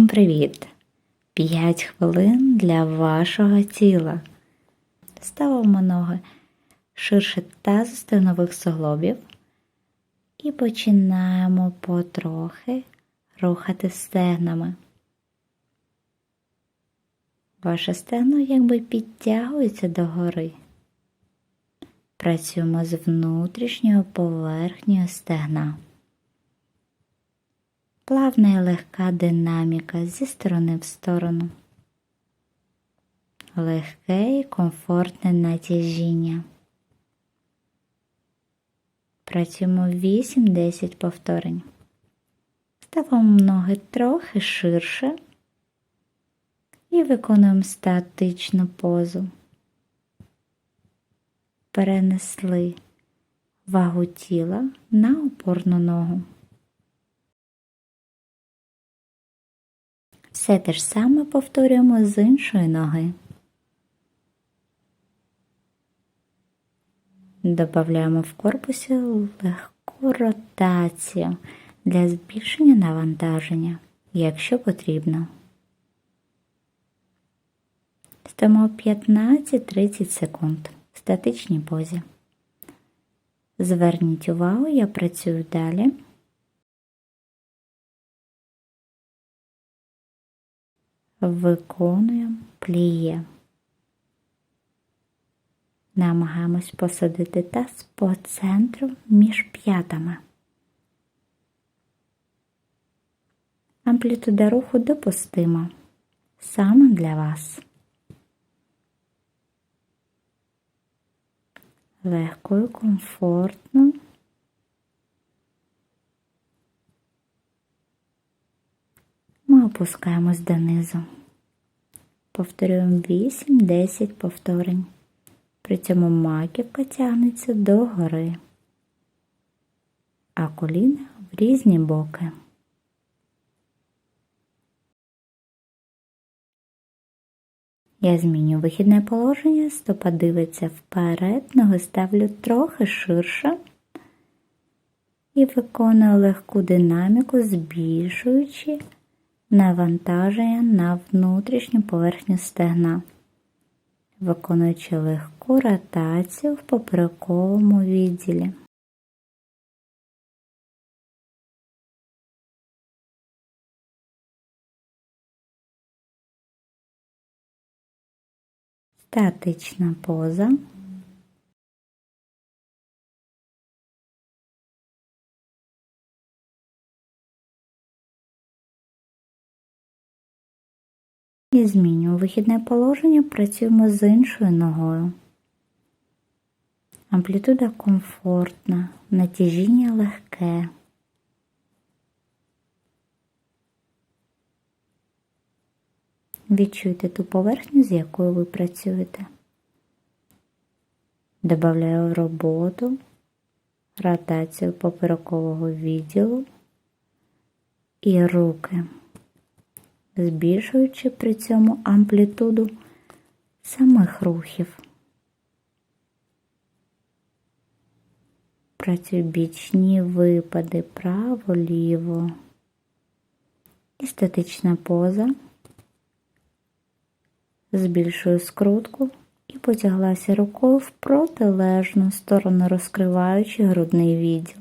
Всім привіт! 5 хвилин для вашого тіла. Ставимо ноги ширше тазу нових суглобів і починаємо потрохи рухати стегнами. Ваше стегно якби підтягується догори. Працюємо з внутрішньою поверхнею стегна. Плавна і легка динаміка зі сторони в сторону. Легке і комфортне натяжіння. Працюємо 8-10 повторень. Ставимо ноги трохи ширше і виконуємо статичну позу. Перенесли вагу тіла на опорну ногу. Все те ж саме повторюємо з іншої ноги. Додаємо в корпусі легку ротацію для збільшення навантаження, якщо потрібно. Стоїмо 15-30 секунд в статичній позі. Зверніть увагу, я працюю далі. Виконуємо пліє. Намагаємось посадити таз по центру між п'ятами. Амплітуда руху допустима саме для вас. Легко і комфортно. Ми опускаємось донизу. Повторюємо 8-10 повторень. При цьому маківка тягнеться догори, а коліна в різні боки. Я зміню вихідне положення, стопа дивиться вперед, ноги ставлю трохи ширше і виконую легку динаміку, збільшуючи навантаження на внутрішню поверхню стегна, виконуючи легку ротацію в поперековому відділі. Статична поза. І змінюємо вихідне положення, працюємо з іншою ногою. Амплітуда комфортна, натяжіння легке. Відчуйте ту поверхню, з якою ви працюєте. Добавляю в роботу ротацію поперекового відділу і руки збільшуючи при цьому амплітуду самих рухів. Працюю бічні випади право-ліво і поза. Збільшую скрутку і потяглася рукою в протилежну сторону, розкриваючи грудний відділ.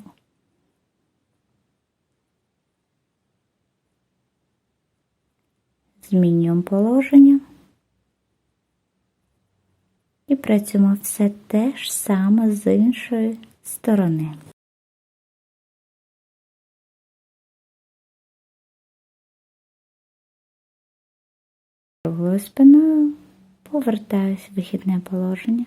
Змінюємо положення і працюємо все те ж саме з іншої сторони. Круглою спиною повертаюсь в вихідне положення.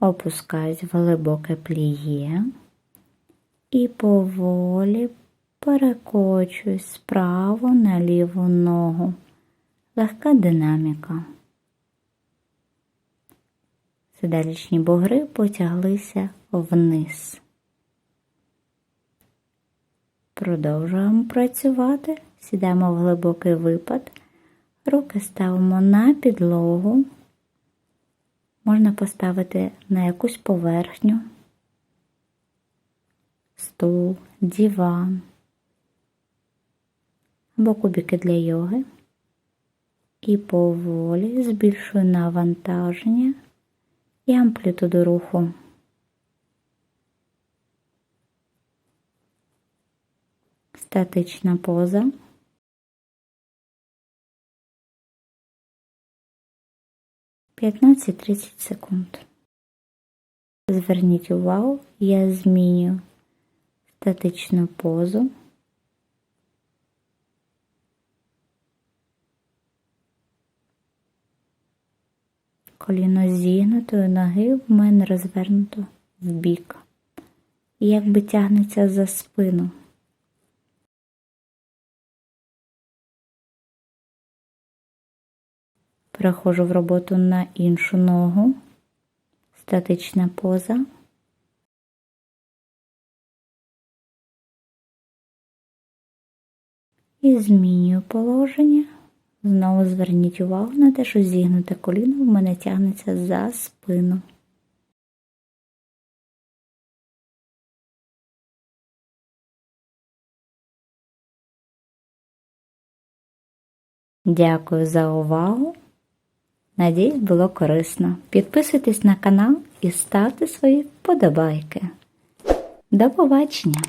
Опускаюсь в глибоке пліє і поволі перекочуюсь справа на ліву ногу. Легка динаміка. Седалічні бугри потяглися вниз. Продовжуємо працювати, сідаємо в глибокий випад, руки ставимо на підлогу, можна поставити на якусь поверхню стул, диван або кубики для йоги. І поволі збільшую навантаження і амплітуду руху. Статична поза. П'ятнадцять-тридцять секунд. Зверніть увагу, я змінюю статичну позу. Коліно зігнутої ноги в мене розвернуто в бік. І якби тягнеться за спину. Переходжу в роботу на іншу ногу. Статична поза. І змінюю положення. Знову зверніть увагу на те, що зігнуте коліно в мене тягнеться за спину. Дякую за увагу. Надіюсь, було корисно. Підписуйтесь на канал і ставте свої вподобайки. До побачення!